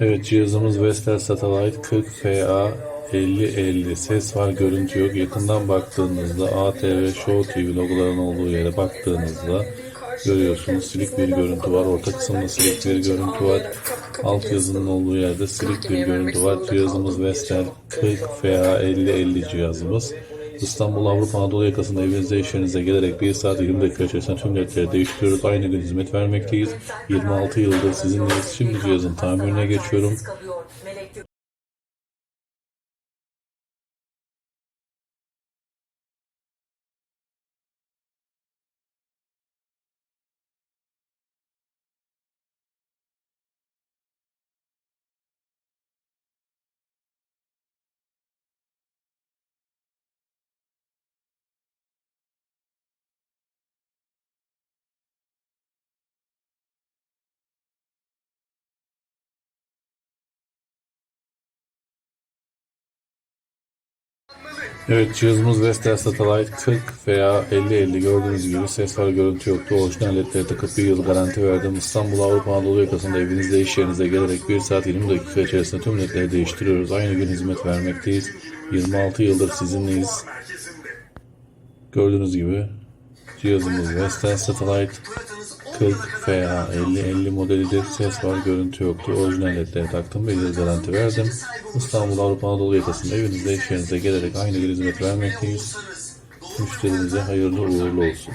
Evet cihazımız Vestel Satellite 40 FA 5050 ses var görüntü yok. Yakından baktığınızda ATV Show TV logolarının olduğu yere baktığınızda görüyorsunuz. Silik bir görüntü var. Orta kısımda silik bir görüntü var. Alt yazının olduğu yerde silik bir görüntü var. Cihazımız Vestel 40 FA 5050 cihazımız İstanbul Avrupa Anadolu yakasında evinizde iş yerinize gelerek 1 saat 20 dakika içerisinde tüm ledleri değiştiriyoruz. Aynı gün hizmet vermekteyiz. 26 yıldır sizinleyiz. Şimdi cihazın tamirine geçiyorum. Evet cihazımız Vestel Satellite 40 veya 5050 gördüğünüz gibi ses var görüntü yoktu. Orijinal ledleri takıp bir yıl garanti verdim. İstanbul Avrupa Anadolu yakasında evinizde iş yerinize gelerek 1 saat 20 dakika içerisinde tüm ledleri değiştiriyoruz. Aynı gün hizmet vermekteyiz. 26 yıldır sizinleyiz. Gördüğünüz gibi cihazımız Vestel Satellite 40 FA 5050 modelidir. Ses var, görüntü yoktu. Orijinal ledleri taktım ve yıl garanti verdim. İstanbul Avrupa Anadolu yakasında evinizde iş yerinize gelerek aynı bir hizmet vermekteyiz. Müşterinize hayırlı uğurlu olsun.